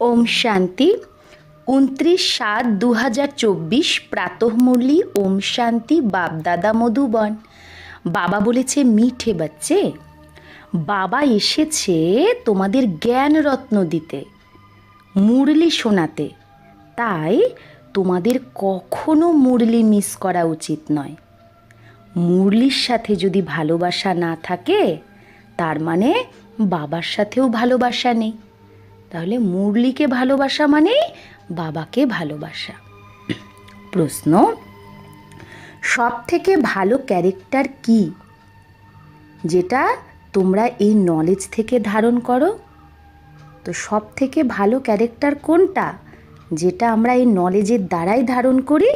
ওম শান্তি। উনত্রিশ সাত দু হাজার চব্বিশ প্রাতঃমূল্যী ওম শান্তি বাপদাদা মধুবন। বাবা বলেছে, মিঠে বাচ্চে, বাবা এসেছে তোমাদের জ্ঞান রত্ন দিতে, মুরলি শোনাতে। তাই তোমাদের কখনো মুরলি মিস করা উচিত নয়। মুরলির সাথে যদি ভালোবাসা না থাকে, তার মানে বাবার সাথেও ভালোবাসা নেই। তাহলে মুরলিকে ভালোবাসা মানে বাবাকে ভালোবাসা। প্রশ্ন সব থেকে ভালো ক্যারেক্টার কি? যেটা তোমরা এই নলেজ থেকে ধারণ করো। তো সব থেকে ভালো ক্যারেক্টার কোনটা? যেটা আমরা এই নলেজের দ্বারাই ধারণ করি?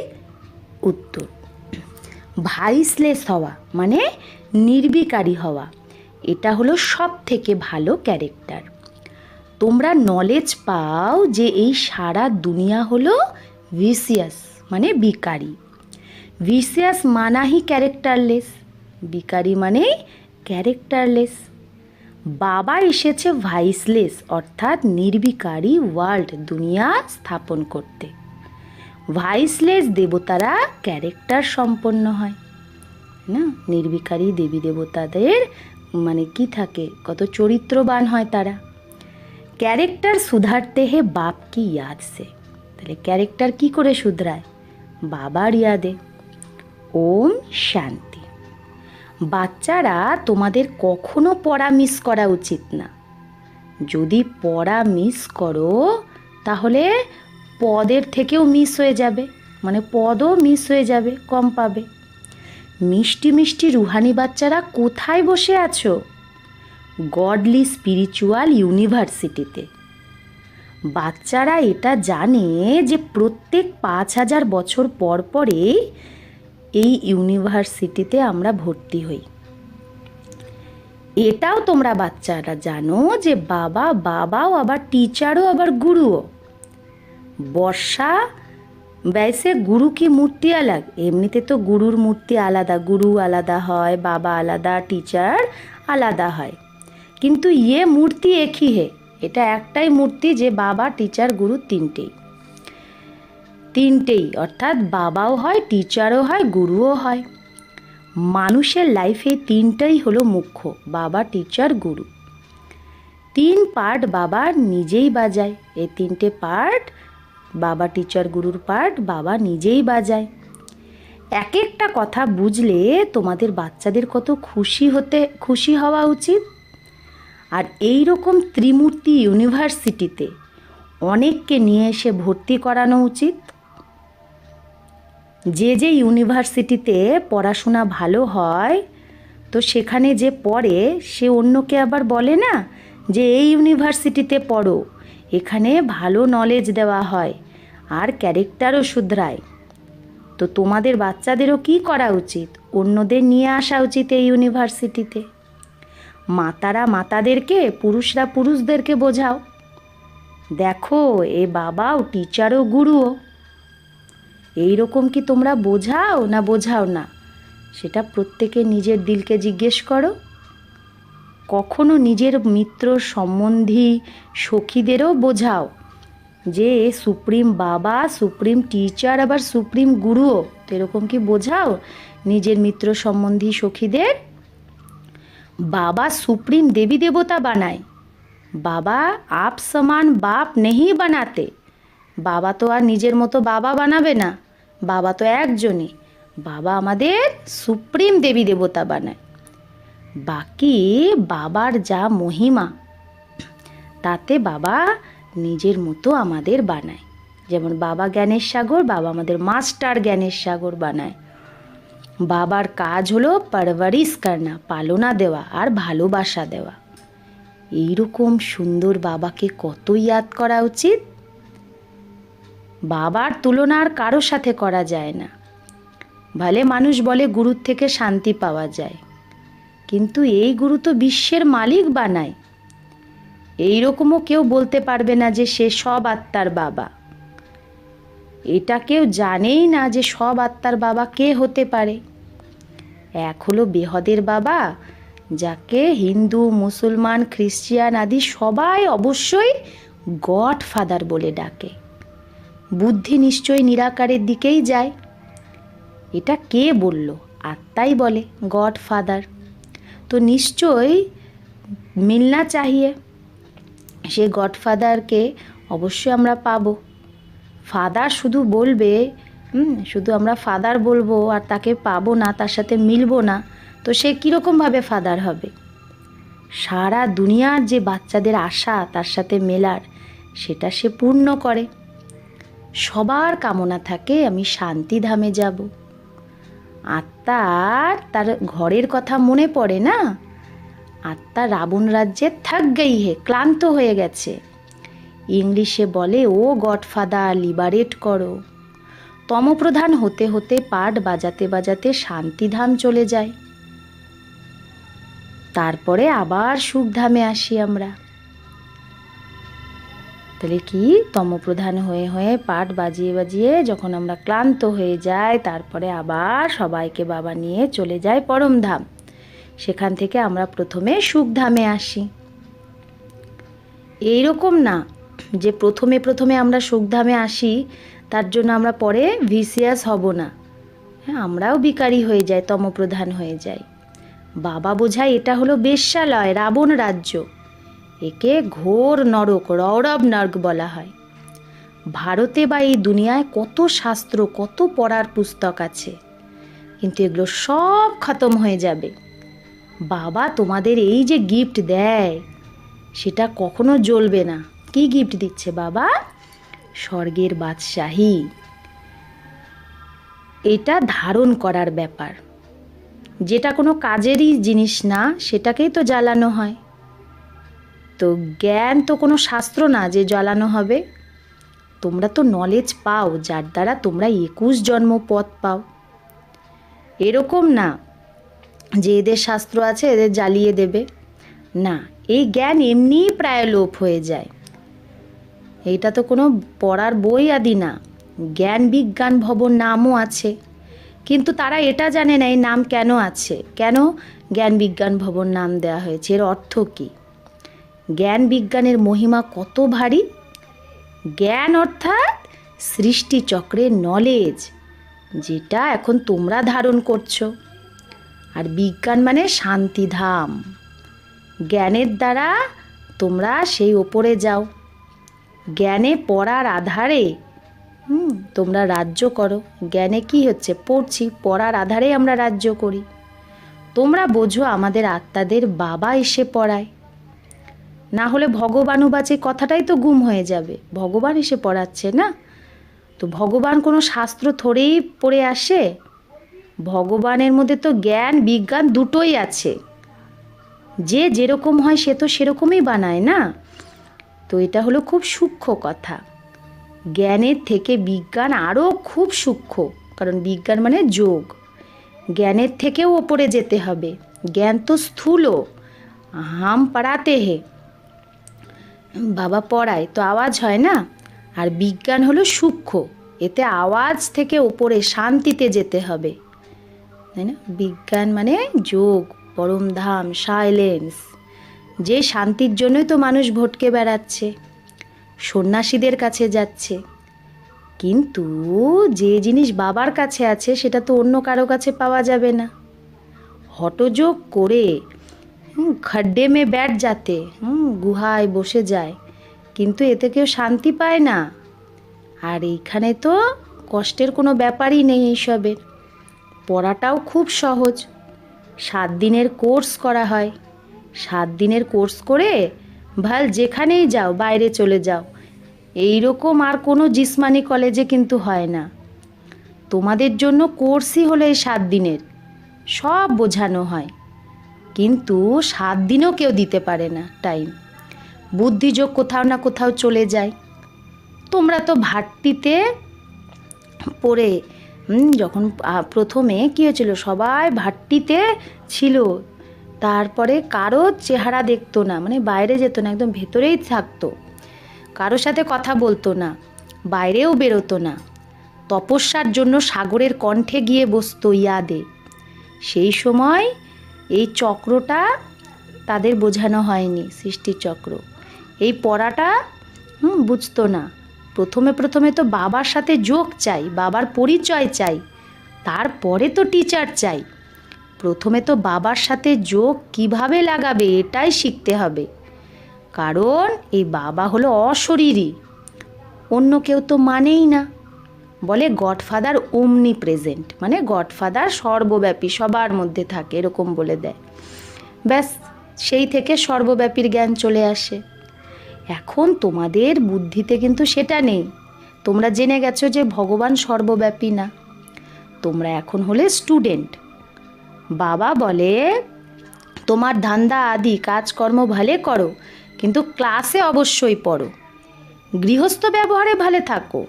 উত্তর, ভাইসলেস হওয়া মানে নির্বিকারী হওয়া। এটা হলো সব থেকে ভালো ক্যারেক্টার। তোমরা নলেজ পাও যে এই সারা দুনিয়া হলো ভিসিয়াস মানে বিকারি ভিসিয়াস মানাহি ক্যারেক্টারলেস বিকারি মানে ক্যারেক্টারলেস বাবা এসেছে ভাইসলেস অর্থাৎ নির্বিকারী ওয়ার্ল্ড দুনিয়া স্থাপন করতে। ভাইসলেস দেবতারা ক্যারেক্টার সম্পন্ন হয়। না? নির্বিকারী দেবী দেবতাদের মানে কি থাকে? কত চরিত্রবান হয় তারা। ক্যারেক্টার সুধারতে হে বাপ কি ইয়াদ সে? তাহলে ক্যারেক্টার কি করে শুধরায়? বাবার ইয়াদে। ওম শান্তি। বাচ্চারা তোমাদের কখনো পড়া মিস করা উচিত না। যদি পড়া মিস করো, তাহলে পদের থেকেও মিস হয়ে যাবে। মানে পদও মিস হয়ে যাবে, কম পাবে। মিষ্টি মিষ্টি রুহানি বাচ্চারা কোথায় বসে আছো? গডলি স্পিরিচুয়াল ইউনিভার্সিটিতে বাচ্চারা এটা জানে যে প্রত্যেক পাঁচ হাজার বছর পর পরে এই ইউনিভার্সিটিতে আমরা ভর্তি হই। এটাও তোমরা বাচ্চারা জানো যে বাবা, বাবাও আবার টিচারও আবার গুরুও। বর্ষা, ব্যাসে গুরু কি মূর্তি আলাগ এমনিতে তো গুরুর মূর্তি আলাদা, গুরু আলাদা হয়, বাবা আলাদা টিচার আলাদা হয়। কিন্তু ইয়ে মূর্তি একই হে। এটা একটাই মূর্তি যে বাবা টিচার গুরু তিনটেই। তিনটেই, অর্থাৎ বাবাও হয় টিচারও হয় গুরুও হয়। মানুষের লাইফে তিনটাই হলো মুখ্য, বাবা টিচার গুরু তিন পার্ট বাবা নিজেই বাজায়। এই তিনটে পার্ট বাবা টিচার গুরুর পার্ট বাবা নিজেই বাজায়। এক একটা কথা বুঝলে তোমাদের বাচ্চাদের কত খুশি হতে, খুশি হওয়া উচিত। আর এই রকম ত্রিমূর্তি ইউনিভার্সিটিতে অনেককে নিয়ে এসে ভর্তি করানো উচিত। যে যে ইউনিভার্সিটিতে পড়াশোনা ভালো হয়, তো সেখানে যে পড়ে, সে অন্যকে আবার বলে না যে, এই ইউনিভার্সিটিতে পড়ো, এখানে ভালো নলেজ দেওয়া হয় আর ক্যারেক্টারও শুধরায়। তো তোমাদের বাচ্চাদেরও কি করা উচিত? অন্যদের নিয়ে আসা উচিত এই ইউনিভার্সিটিতে। মাতারা মাতাদেরকে, পুরুষরা পুরুষদেরকে বোঝাও। দেখো, এ বাবাও, টিচারও, গুরুও। এই রকম কি তোমরা বোঝাও না বোঝাও না? সেটা প্রত্যেকে নিজের দিলকে জিজ্ঞেস করো। কখনো নিজের মিত্র, সম্বন্ধী, সখীদেরও বোঝাও যে, সুপ্রিম বাবা, সুপ্রিম টিচার, আবার সুপ্রিম গুরুও। তো এরকম কি বোঝাও? নিজের মিত্র, সম্বন্ধী, সখীদের? বাবা সুপ্রিম দেবী দেবতা বানায়। বাবা আপ সমান বাপ নেই বানাতে। বাবা তো আর নিজের মতো বাবা বানাবে না। বাবা তো একজনই। বাবা আমাদের সুপ্রিম দেবী দেবতা বানায়। বাকি বাবার যা মহিমা, তাতে বাবা নিজের মতো আমাদের বানায়। যেমন বাবা জ্ঞানের সাগর, বাবা আমাদের মাস্টার জ্ঞানের সাগর বানায়। বাবার কাজ হলো পারভারিশ করনা, পালনা দেওয়া আর ভালোবাসা দেওয়া। এইরকম সুন্দর বাবাকে কত ইয়াদ করা উচিত? বাবার তুলনা আর কারও সাথে করা যায় না। ভালে মানুষ বলে গুরুর থেকে শান্তি পাওয়া যায়। কিন্তু এই গুরু তো বিশ্বের মালিক বানায়। এই রকমও কেউ বলতে পারবে না যে সে সব আত্মার বাবা। এটা কেউ জানেই না যে সব আত্মার বাবা কে হতে পারে। এক হলো বেহদের বাবা, যাকে হিন্দু, মুসলমান, খ্রিস্টিয়ান আদি সবাই অবশ্যই গড ফাদার বলে ডাকে। বুদ্ধি নিশ্চয়ই নিরাকারের দিকেই যায়। এটা কে বলল? আত্মাই বলে গড ফাদার তো নিশ্চয়ই মিলনা চাহিয়ে সে গডফাদারকে অবশ্যই আমরা পাবো। ফাদার শুধু বলবে হুম, শুধু আমরা ফাদার বলব আর তাকে পাবো না তার সাথে মিলবো না তো সে কীরকমভাবে ফাদার হবে? সারা দুনিয়ার যে বাচ্চাদের আশা তার সাথে মেলার সেটা সে পূর্ণ করে। সবার কামনা থাকে আমি শান্তিধামে যাব। আত্মার তার ঘরের কথা মনে পড়ে না? আত্মা রাবণ রাজ্যে থাক গেই হে ক্লান্ত হয়ে গেছে। ইংলিশে বলে ও গডফাদার লিবারেট করো। তমপ্রধান হতে হতে পাট বাজাতে বাজাতে শান্তিধাম চলে যায়। তারপরে আবার সুখধামে আসি আমরা। তাহলে কি? তমপ্রধান হয়ে হয়ে পাট বাজিয়ে বাজিয়ে যখন আমরা ক্লান্ত হয়ে যাই, তারপরে আবার সবাইকে বাবা নিয়ে চলে যায় পরমধাম। সেখান থেকে আমরা প্রথমে সুখধামে আসি। এইরকম না যে প্রথমে প্রথমে আমরা সুখধামে আসি তার জন্য আমরা পরে ভিসিয়াস হব না। হ্যাঁ আমরাও বিকারি হয়ে যাই, তমপ্রধান হয়ে যাই। বাবা বোঝায় এটা হলো বেশ্যালয়, রাবণ রাজ্য। একে ঘোর নরক রৌরব নর্ক বলা হয়। ভারতে বা এই দুনিয়ায় কত শাস্ত্র, কত পড়ার পুস্তক আছে। কিন্তু এগুলো সব খতম হয়ে যাবে। বাবা তোমাদের এই যে গিফট দেয়, সেটা কখনো জ্বলবে না। কি গিফট দিচ্ছে বাবা? স্বর্গের বাদশাহী। এটা ধারণ করার ব্যাপার। যেটা কোনো কাজেরই জিনিস না, সেটাকেই তো জ্বালানো হয়। তো জ্ঞান তো কোনো শাস্ত্র না যে জ্বালানো হবে। তোমরা তো নলেজ পাও, যার দ্বারা তোমরা একুশ জন্ম পথ পাও। এরকম না যে এদের শাস্ত্র আছে, এদের জ্বালিয়ে দেবে। না, এই জ্ঞান এমনিই প্রায় লোপ হয়ে যায়। এইটা তো কোনো পড়ার বই আদি না। জ্ঞান বিজ্ঞান ভবন নামও আছে। কিন্তু তারা এটা জানে না এই নাম কেন আছে? কেন জ্ঞান বিজ্ঞান ভবন নাম দেওয়া হয়েছে? এর অর্থ কী? জ্ঞান বিজ্ঞানের মহিমা কত ভারী? জ্ঞান অর্থাৎ সৃষ্টিচক্রের নলেজ যেটা এখন তোমরা ধারণ করছ। আর বিজ্ঞান মানে শান্তিধাম। জ্ঞানের দ্বারা তোমরা সেই ওপরে যাও। জ্ঞানে পড়ার আধারে। হুম, তোমরা রাজ্য করো। জ্ঞানে কি হচ্ছে? পড়ছি, পড়ার আধারে আমরা রাজ্য করি। তোমরা বোঝো আমাদের আত্মাদের বাবা এসে পড়ায়। না হলে ভগবানুবাচে কথাটাই তো গুম হয়ে যাবে। ভগবান এসে পড়াচ্ছে না? তো ভগবান কোনো শাস্ত্র থরেই পড়ে আসে? ভগবানের মধ্যে তো জ্ঞান, বিজ্ঞান দুটোই আছে। যে যেরকম হয় সে তো সেরকমই বানায় না? তো এটা হলো খুব সূক্ষ্ম কথা। জ্ঞানের থেকে বিজ্ঞান আরও খুব সূক্ষ্ম, কারণ বিজ্ঞান মানে যোগ। জ্ঞানের থেকেও ওপরে যেতে হবে। জ্ঞান তো স্থূল, হাম পাড়াতে হে। বাবা পড়ায় তো আওয়াজ হয় না? আর বিজ্ঞান হলো সূক্ষ্ম, এতে আওয়াজ থেকে ওপরে শান্তিতে যেতে হবে। তাই না? বিজ্ঞান মানে যোগ পরমধাম সাইলেন্স। যে শান্তির জন্যই তো মানুষ ভটকে বেড়াচ্ছে, সন্ন্যাসীদের কাছে যাচ্ছে। কিন্তু যে জিনিস বাবার কাছে আছে, সেটা তো অন্য কারও কাছে পাওয়া যাবে না। হটযোগ করে খাড্ডে মে ব্যাট যাতে, হুম, গুহায় বসে যায়, কিন্তু এতে কেউ শান্তি পায় না। আর এইখানে তো কষ্টের কোনো ব্যাপারই নেই এইসবের। পড়াটাও খুব সহজ, সাত দিনের কোর্স করা হয়। সাত দিনের কোর্স করে ভালো যেখানেই যাও, বাইরে চলে যাও। এই রকম আর কোনো জিসমানি কলেজে কিন্তু হয় না। তোমাদের জন্য কোর্সই হলো এই সাত দিনের। সব বোঝানো হয়। কিন্তু সাত দিনও কেউ দিতে পারে না টাইম। বুদ্ধিযোগ কোথাও না কোথাও চলে যায়। তোমরা তো ভাট্টিতে পড়ে যখন প্রথমে কী হয়েছিল? সবাই ভাট্টিতে ছিল। তারপরে কারও চেহারা দেখতো না মানে বাইরে যেত না, একদম ভেতরেই থাকতো। কারোর সাথে কথা বলতো না, বাইরেও বেরোতো না। তপস্যার জন্য সাগরের কণ্ঠে গিয়ে বসতো ইয়াদে। সেই সময় এই চক্রটা তাদের বোঝানো হয়নি সৃষ্টির চক্র এই পড়াটা বুঝতো না। প্রথমে প্রথমে তো বাবার সাথে যোগ চাই, বাবার পরিচয় চাই, তারপরে তো টিচার চাই। প্রথমে তো বাবার সাথে যোগ কীভাবে লাগাবে এটাই শিখতে হবে। কারণ এই বাবা হলো অশরীরী, অন্য কেউ তো মানেই না। বলে গডফাদার ওমনি প্রেজেন্ট মানে গডফাদার সর্বব্যাপী, সবার মধ্যে থাকে, এরকম বলে দেয়। ব্যাস, সেই থেকে সর্বব্যাপীর জ্ঞান চলে আসে। এখন তোমাদের বুদ্ধিতে কিন্তু সেটা নেই। তোমরা জেনে গেছো যে ভগবান সর্বব্যাপী না। তোমরা এখন হলে স্টুডেন্ট। বাবা বলে, তোমার ধান্দা আদি কাজকর্ম ভালে করো, কিন্তু ক্লাসে অবশ্যই পড়ো। গৃহস্থ ব্যবহারে ভালো থাকো।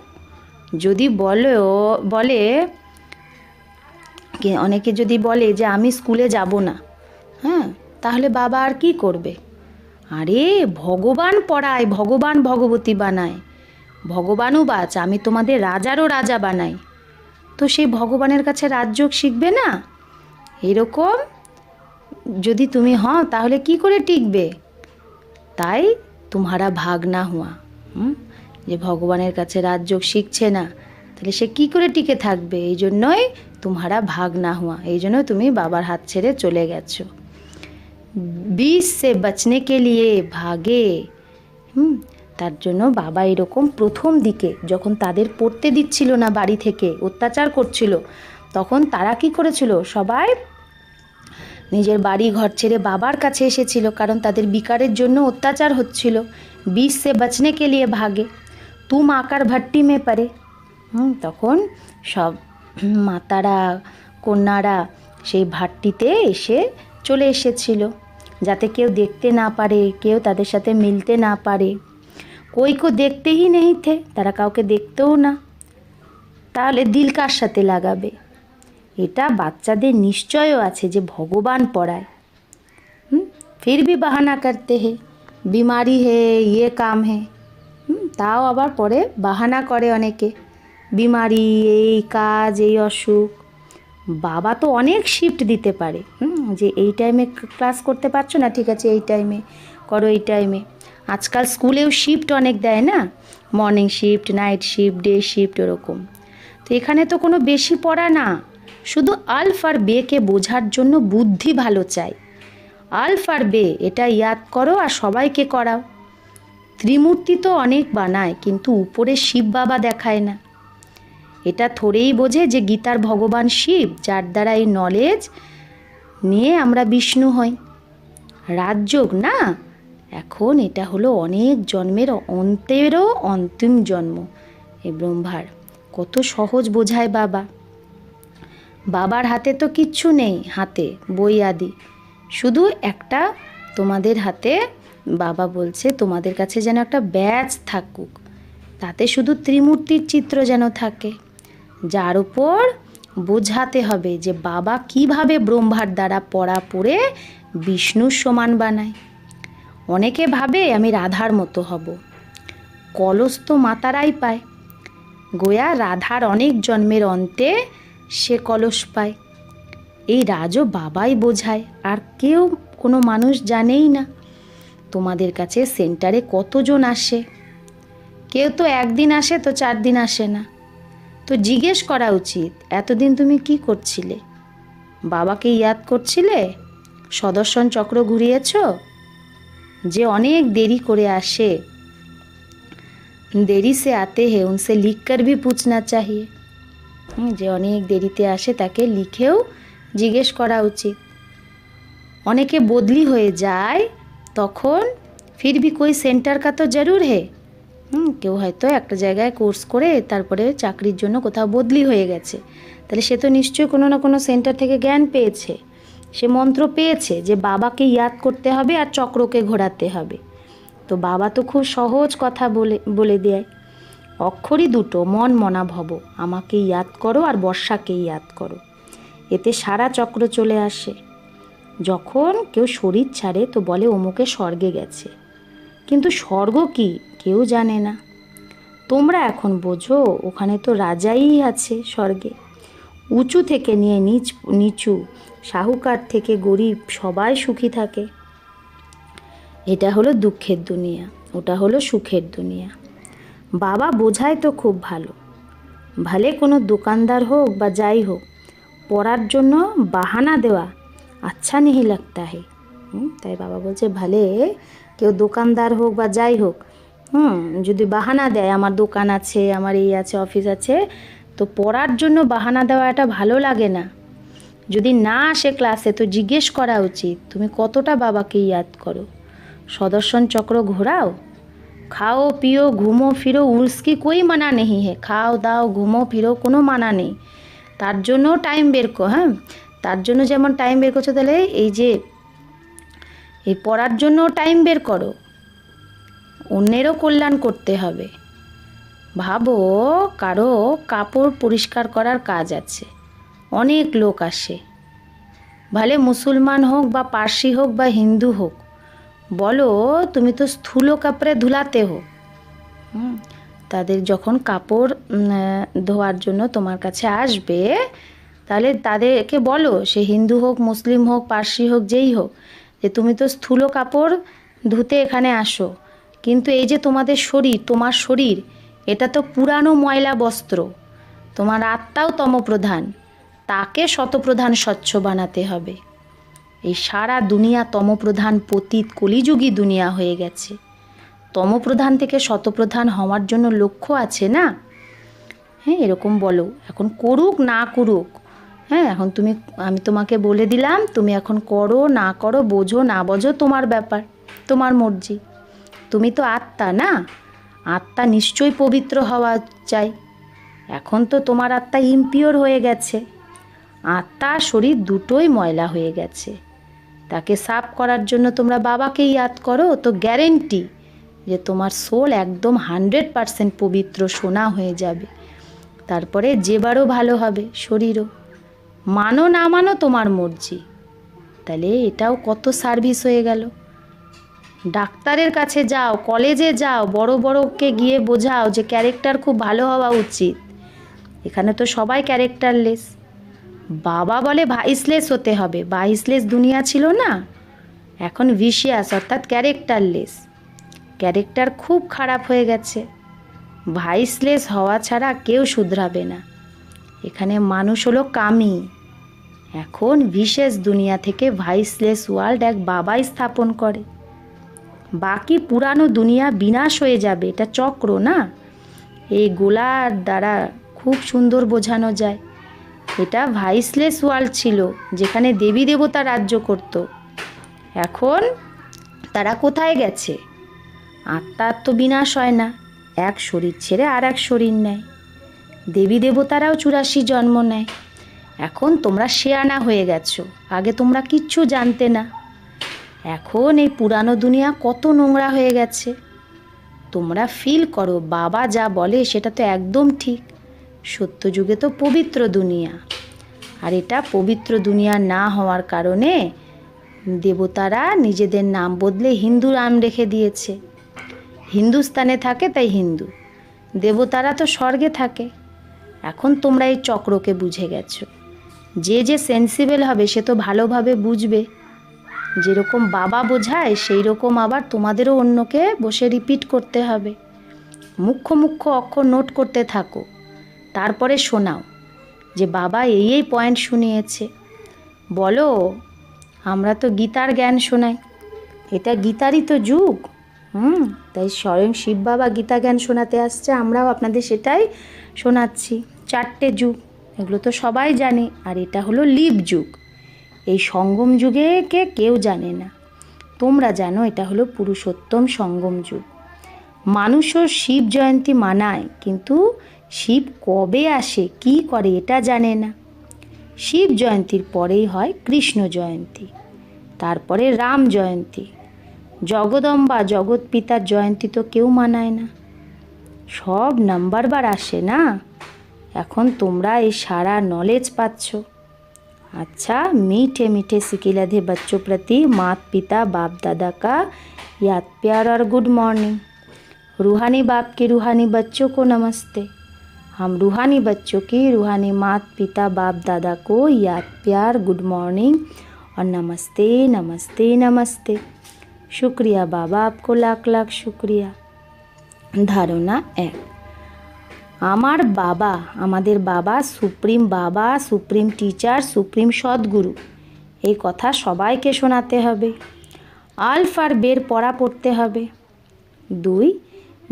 যদি বলো বলে অনেকে যদি বলে যে আমি স্কুলে যাব না হ্যাঁ তাহলে বাবা আর কি করবে? আরে, ভগবান পড়ায়, ভগবান ভগবতী বানায়। ভগবানও বাচ, আমি তোমাদের রাজারও রাজা বানাই। তো সেই ভগবানের কাছে রাজযোগ শিখবে না? এরকম যদি তুমি হও, তাহলে কি করে টিকবে? তাই তোমারা ভাগ না হুয়া, হুম? যে ভগবানের কাছে রাজযোগ শিখছে না, তাহলে সে কি করে টিকে থাকবে? এই জন্যই তোমারা ভাগ না হুয়া, এই জন্য তুমি বাবার হাত ছেড়ে চলে গেছো। বিষ সে বাঁচনে কে লিয়ে ভাগে, হুম? তার জন্য বাবা এরকম প্রথম দিকে যখন তাদের পড়তে দিচ্ছিল না বাড়ি থেকে, অত্যাচার করছিল, তখন তারা কি করেছিল? সবাই নিজের বাড়ি ঘর ছেড়ে বাবার কাছে এসেছিল কারণ তাদের বিকারের জন্য অত্যাচার হচ্ছিল। বিষ সে বাঁচনে কে লিয়ে ভাগে? তুম আকার ভাট্টি মে পারে হুম, তখন সব মাতারা, কন্যারা সেই ভাট্টিতে এসে চলে এসেছিল। যাতে কেউ দেখতে না পারে, কেউ তাদের সাথে মিলতে না পারে। কই কো দেখতেই নেই থে, তারা কাউকে দেখতেও না। তাহলে দিল কার সাথে লাগাবে? এটা বাচ্চাদের নিশ্চয়ও আছে যে ভগবান পড়ায়। ফির ভি বাহানা করতে হে। বিমারি হে ইয়ে কাম হে। হুম, তাও আবার পরে বাহানা করে অনেকে। বিমারি এই কাজ এই অসুখ। বাবা তো অনেক শিফট দিতে পারে। হুম? যে এই টাইমে ক্লাস করতে পারছ না? ঠিক আছে এই টাইমে করো এই টাইমে আজকাল স্কুলেও শিফট অনেক দেয় না? Morning shift night shift day shift এরকম তো এখানে তো কোনো বেশি পড়া না। শুধু আলফ আর বেকে বোঝার জন্য বুদ্ধি ভালো চাই। আলফ আর বে, এটা ইয়াদ করো আর সবাইকে করাও। ত্রিমূর্তি তো অনেক বানায়, কিন্তু উপরে শিব বাবা দেখায় না। এটা থোড়েই বোঝে যে গীতার ভগবান শিব, যার দ্বারা এই নলেজ নিয়ে আমরা বিষ্ণু হই। রাজযোগ না, এখন এটা হলো অনেক জন্মের অন্তেরও অন্তিম জন্ম। এই ব্রহ্মার, কত সহজ বোঝায় বাবা। বাবার হাতে তো কিচ্ছু নেই, হাতে, বই আদি। শুধু একটা তোমাদের হাতে বাবা বলছে, তোমাদের কাছে যেন একটা ব্যাচ থাকুক। তাতে শুধু ত্রিমূর্তির চিত্র যেন থাকে। যার উপর বোঝাতে হবে যে বাবা কীভাবে ব্রহ্মার দ্বারা পড়া পড়ে বিষ্ণুর সমান বানায়। অনেকে ভাবে আমি রাধার মতো হব। কলস তো মাতারাই পায়। গোয়া রাধার অনেক জন্মের অন্তে সে কলস পায়। এই রাজও বাবাই বোঝায়, আর কেউ কোনো মানুষ জানেই না। তোমাদের কাছে সেন্টারে কতজন আসে? কেউ তো একদিন আসে, তো চার দিন আসে না। তো জিজ্ঞেস করা উচিত, এতদিন তুমি কি করছিলে? বাবাকে ইয়াদ করছিলে? সদর্শন চক্র ঘুরিয়েছ? যে অনেক দেরি করে আসে। দেরি সে আতে হে উনসে কর ভি পুছনা চাহিয়ে। যে অনেক দেরিতে আসে তাকে লিখেও জিজ্ঞেস করা উচিত। অনেকে বদলি হয়ে যায়, তখন ফির ভি কই সেন্টার কা তো জরুর হে। হুম, কেউ হয়তো একটা জায়গায় কোর্স করে তারপরে চাকরির জন্য কোথাও বদলি হয়ে গেছে। তাহলে সে তো নিশ্চয়ই কোনো না কোনো সেন্টার থেকে জ্ঞান পেয়েছে। সে মন্ত্র পেয়েছে যে বাবাকে ইয়াদ করতে হবে আর চক্রকে ঘোরাতে হবে। তো বাবা তো খুব সহজ কথা বলে বলে দেয়। অক্ষরই দুটো, মন মনা ভব। আমাকে ইয়াদ করো আর বর্ষাকে ইয়াদ করো। এতে সারা চক্র চলে আসে। যখন কেউ শরীর ছাড়ে তো বলে অমুকে স্বর্গে গেছে। কিন্তু স্বর্গ কি? কেউ জানে না। তোমরা এখন বোঝো, ওখানে তো রাজাই আছে স্বর্গে। উঁচু থেকে নিয়ে নিচ, নিচু, সাহুকার থেকে গরিব সবাই সুখী থাকে। এটা হলো দুঃখের দুনিয়া, ওটা হলো সুখের দুনিয়া। বাবা বোঝায় তো খুব ভালো। ভালে কোনো দোকানদার হোক বা যাই হোক, পড়ার জন্য বাহানা দেওয়া আচ্ছা নেই লাগতা হে। তাই বাবা বলছে, ভালে কেউ দোকানদার হোক বা যাই হোক, হুম, যদি বাহানা দেয়, আমার দোকান আছে, আমার এই আছে, অফিস আছে, তো পড়ার জন্য বাহানা দেওয়া এটা ভালো লাগে না। যদি না আসে ক্লাসে, তো জিজ্ঞেস করা উচিত, তুমি কতটা বাবাকে ইয়াদ করো? সদর্শন চক্র ঘোরাও খাও পিও ঘুমো ফিরো উর্সকি কই মানা নেই হে খাও দাও ঘুমো ফিরো কোনো মানা নেই তার জন্য টাইম বের কর হ্যাঁ তার জন্য যেমন টাইম বের করছ তাহলে এই যে এই পড়ার জন্য টাইম বের করো অন্যেরও কল্যাণ করতে হবে ভাবো কারও কাপড় পরিষ্কার করার কাজ আছে অনেক লোক আসে ভালে মুসলমান হোক বা পার্সি হোক বা হিন্দু হোক বলো তুমি তো স্থূল কাপড়ে ধুলাতে হো। তাদের যখন কাপড় ধোয়ার জন্য তোমার কাছে আসবে তাহলে তাদেরকে বলো সে হিন্দু হোক মুসলিম হোক পার্সি হোক যেই হোক যে তুমি তো স্থূল কাপড় ধুতে এখানে আসো। কিন্তু এই যে তোমাদের শরীর তোমার শরীর এটা তো পুরানো ময়লা বস্ত্র। তোমার আত্মাও তমপ্রধান। তাকে শতপ্রধান স্বচ্ছ বানাতে হবে। এই সারা দুনিয়া তমপ্রধান পতীত কলিযুগী দুনিয়া হয়ে গেছে। তমপ্রধান থেকে শতপ্রধান হওয়ার জন্য লক্ষ্য আছে না? হ্যাঁ এরকম বলো। এখন করুক না করুক। হ্যাঁ এখন তুমি, আমি তোমাকে বলে দিলাম, তুমি এখন করো, না করো, বোঝো, না বোঝো, তোমার ব্যাপার, তোমার মর্জি। তুমি তো আত্মা না? আত্মা নিশ্চয়ই পবিত্র হওয়া চাই। এখন তো তোমার আত্মা ইম্পিওর হয়ে গেছে। আত্মা শরীর দুটোই ময়লা হয়ে গেছে। তাকে সাফ করার জন্য তোমরা বাবাকে ইয়াদ করো, তো গ্যারেন্টি যে তোমার সোল একদম হান্ড্রেড পারসেন্ট পবিত্র সোনা হয়ে যাবে। তারপরে যেবারও ভালো হবে, শরীরও। মানো না মানো তোমার মর্জি। তাহলে এটাও কত সার্ভিস হয়ে গেল। ডাক্তারের কাছে যাও, কলেজে যাও, বড় বড়কে গিয়ে বোঝাও যে ক্যারেক্টার খুব ভালো হওয়া উচিত। এখানে তো সবাই ক্যারেক্টারলেস। বাবা বলে ভাইসলেস হতে হবে। ভাইসলেস দুনিয়া ছিল না। এখন ভিসিয়াস, অর্থাৎ ক্যারেক্টারলেস। ক্যারেক্টার খুব খারাপ হয়ে গেছে। ভাইসলেস হওয়া ছাড়া কেউ শুধরাবে না। এখানে মানুষ হলো কামি। এখন বিশেষ দুনিয়া থেকে ভাইসলেস ওয়ার্ল্ড এক বাবাই স্থাপন করে। বাকি পুরানো দুনিয়া বিনাশ হয়ে যাবে, এটা চক্র না? এই গোলার দ্বারা খুব সুন্দর বোঝানো যায়। এটা ভাইসলেস ওয়ার্ল্ড ছিল, যেখানে দেবী দেবতা রাজ্য করত। এখন তারা কোথায় গেছে? আত্মার তো বিনাশ হয় না, এক শরীর ছেড়ে আর এক শরীর নেয়। দেবী দেবতারাও চুরাশি জন্ম নেয়। এখন তোমরা শেয়ানা হয়ে গেছো, আগে তোমরা কিচ্ছু জানতে না। এখন এই পুরানো দুনিয়া কত নোংরা হয়ে গেছে। তোমরা ফিল করো, বাবা যা বলে সেটা তো একদম ঠিক। সত্যযুগে তো পবিত্র দুনিয়া। আর এটা পবিত্র দুনিয়া না হওয়ার কারণে দেবতারা নিজেদের নাম বদলে হিন্দু নাম রেখে দিয়েছে। হিন্দুস্তানে থাকে তাই হিন্দু। দেবতারা তো স্বর্গে থাকে। এখন তোমরা এই চক্রকে বুঝে গেছো। যে যে সেন্সিবল হবে সে তো ভালোভাবে বুঝবে। যেরকম বাবা বোঝায় সেই রকম আবার তোমাদেরও অন্যকে বসে রিপিট করতে হবে। মুখ্য মুখ্য অক্ষর নোট করতে থাকো। তারপরে শোনাও যে বাবা এই এই পয়েন্ট শুনিয়েছে। বলো, আমরা তো গীতার জ্ঞান শোনাই। এটা গীতারই তো যুগ। হুম, তাই স্বয়ং শিব বাবা গীতা জ্ঞান শোনাতে আসছে, আমরাও আপনাদের সেটাই শোনাচ্ছি। চারটে যুগ, এগুলো তো সবাই জানে, আর এটা হলো লিপ যুগ। এই সঙ্গম যুগে কে কেউ জানে না। তোমরা জানো এটা হলো পুরুষোত্তম সঙ্গম যুগ। মানুষও শিব জয়ন্তী মানায়, কিন্তু শিব কবে আসে কি করে এটা জানে না শিব জয়ন্তীর পরেই হয় কৃষ্ণ জয়ন্তী তারপরে রাম জয়ন্তী জগদম্বা জগৎ পিতার জয়ন্তী তো কেউ মানায় না সব নাম্বার বার আসে না এখন তোমরা এই সারা নলেজ পাচ্ছ अच्छा मीठे मीठे सिकिलधे बच्चों प्रति मात पिता बाप दादा का याद प्यार और गुड मॉर्निंग रूहानी बाप के रूहानी बच्चों को नमस्ते हम रूहानी बच्चों की रूहानी मात पिता बाप दादा को याद प्यार गुड मॉर्निंग और नमस्ते नमस्ते नमस्ते शुक्रिया बाबा आपको लाख लाख शुक्रिया धारणा एक আমার বাবা আমাদের বাবা সুপ্রিম বাবা সুপ্রিম টিচার সুপ্রিম সদ্গুরু এই কথা সবাইকে শোনাতে হবে আলফ আর বের পড়া পড়তে হবে দুই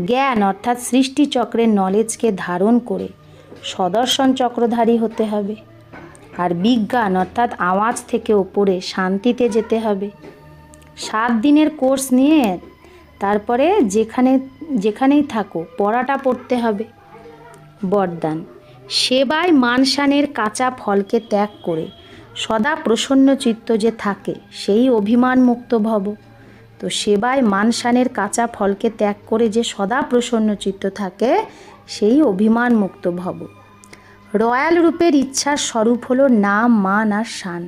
জ্ঞান অর্থাৎ সৃষ্টিচক্রের নলেজকে ধারণ করে সদর্শন চক্রধারী হতে হবে। আর বিজ্ঞান অর্থাৎ আওয়াজ থেকে ওপরে শান্তিতে যেতে হবে। সাত দিনের কোর্স নিয়ে তারপরে যেখানে, যেখানেই থাকো, পড়াটা পড়তে হবে। বরদান। সেবায় মানসানের কাঁচা ফলকে ত্যাগ করে সদা প্রসন্ন চিত্ত যে থাকে, সেই অভিমান মুক্ত ভব। তো সেবায় মানসানের কাঁচা ফলকে ত্যাগ করে যে সদা প্রসন্ন চিত্ত থাকে, সেই অভিমান মুক্ত ভব। রয়্যাল রূপের ইচ্ছার স্বরূপ হলো নাম, মান আর শান।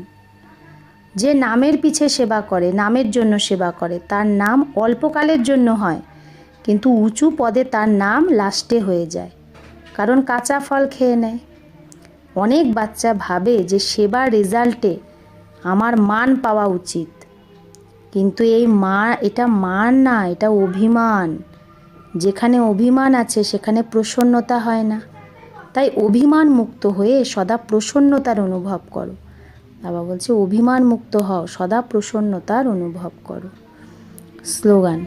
যে নামের পিছে সেবা করে, নামের জন্য সেবা করে, তার নাম অল্পকালের জন্য হয়, কিন্তু উঁচু পদে তার নাম লাস্টে হয়ে যায়, কারণ কাঁচা ফল খেয়ে নেয়। অনেক বাচ্চা ভাবে যে সেবার রেজাল্টে আমার মান পাওয়া উচিত। কিন্তু এই মা, এটা মান না, এটা অভিমান। যেখানে অভিমান আছে, সেখানে প্রসন্নতা হয় না। তাই অভিমান মুক্ত হয়ে সদা প্রসন্নতার অনুভব করো। বাবা বলছে, অভিমান মুক্ত হও, সদা প্রসন্নতার অনুভব করো। স্লোগান,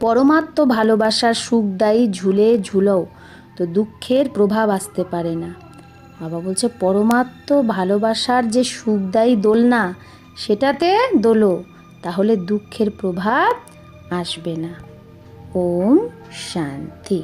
পরমাত্ম ভালোবাসার সুখদায়ী ঝুলে ঝুলেও, তো দুঃখের প্রভাব আসতে পারে না। বাবা বলছে, পরমাত্ম ভালোবাসার যে সুখদায়ী দোলনা, সেটাতে দোলো। তাহলে দুঃখের প্রভাব আসবে না। ওম শান্তি।